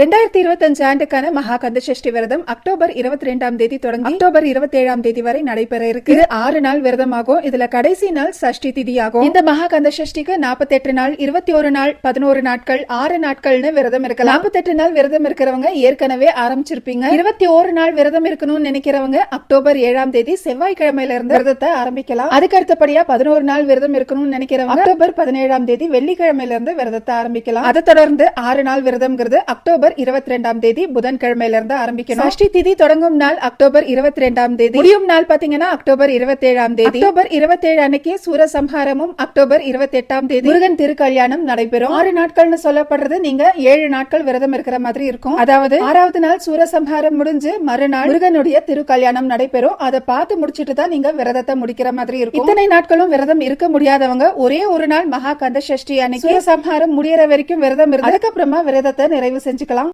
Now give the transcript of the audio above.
ரெண்டாயிரத்தி இருபத்தஞ்சு ஆண்டுக்கான மகா கந்த சஷ்டி விரதம் அக்டோபர் இருபத்தி ரெண்டாம் தேதி தொடங்கி அக்டோபர் இருபத்தி ஏழாம் தேதி வரை நடைபெற இருக்கு. இது ஆறு நாள் விரதமாகும். இதுல கடைசி நாள் சஷ்டி திதியாகும். இந்த மகா கந்த சஷ்டிக்கு நாற்பத்தெட்டு நாள் இருபத்தி ஒரு நாள் பதினோரு நாட்கள் ஆறு நாட்கள்னு விரதம் இருக்கலாம். நாற்பத்தெட்டு நாள் விரதம் இருக்கிறவங்க ஏற்கனவே ஆரம்பிச்சிருப்பீங்க. இருபத்தி ஒரு நாள் விரதம் இருக்கணும்னு நினைக்கிறவங்க அக்டோபர் ஏழாம் தேதி செவ்வாய்க்கிழமையில இருந்து விரதத்தை ஆரம்பிக்கலாம். அதுக்கு அடுத்தபடியா பதினோரு நாள் விரதம் இருக்கணும்னு நினைக்கிறவங்க அக்டோபர் பதினேழாம் தேதி வெள்ளிக்கிழமையில இருந்து விரதத்தை ஆரம்பிக்கலாம். அதை தொடர்ந்து ஆறு நாள் விரதம்ங்கிறது அக்டோபர் இருபத்தி ரெண்டாம் தேதி புதன்கிழமையில இருந்து ஆரம்பிக்கணும். சஷ்டி திதி தொடங்கும் நாள் அக்டோபர் இருபத்தி ரெண்டாம் தேதி. முடியும் நாள் பாத்தீங்கன்னா அக்டோபர் இருபத்தி ஏழாம் தேதி. அக்டோபர் இருபத்தி ஏழு அன்னைக்கு சூரசம்ஹாரமும் அக்டோபர் இருபத்தி எட்டாம் தேதி. முருகன் திருக்கல்யாணம் நடைபெறும். ஆறு நாட்கள்னு சொல்லப்படுறது நீங்க ஏழு நாட்கள் விரதம் இருக்கிற மாதிரி இருக்கும். அதாவது ஆறாவது நாள் சூரசம்ஹாரம் முடிஞ்சு மறுநாள் முருகனுடைய திருக்கல்யாணம் நடைபெறும். அதை பார்த்து முடிச்சிட்டு தான் நீங்க விரதத்தை முடிக்கிற மாதிரி இருக்கும். இத்தனை நாட்களும் விரதம் இருக்க முடியாதவங்க ஒரே ஒரு நாள் மகா கந்த சஷ்டி அன்னைக்கு சூரசம்ஹாரம் முடியற வரைக்கும் விரதம் இருந்து அதுக்கப்புறமா விரதத்தை நிறைவு செஞ்சுக்கலாம்.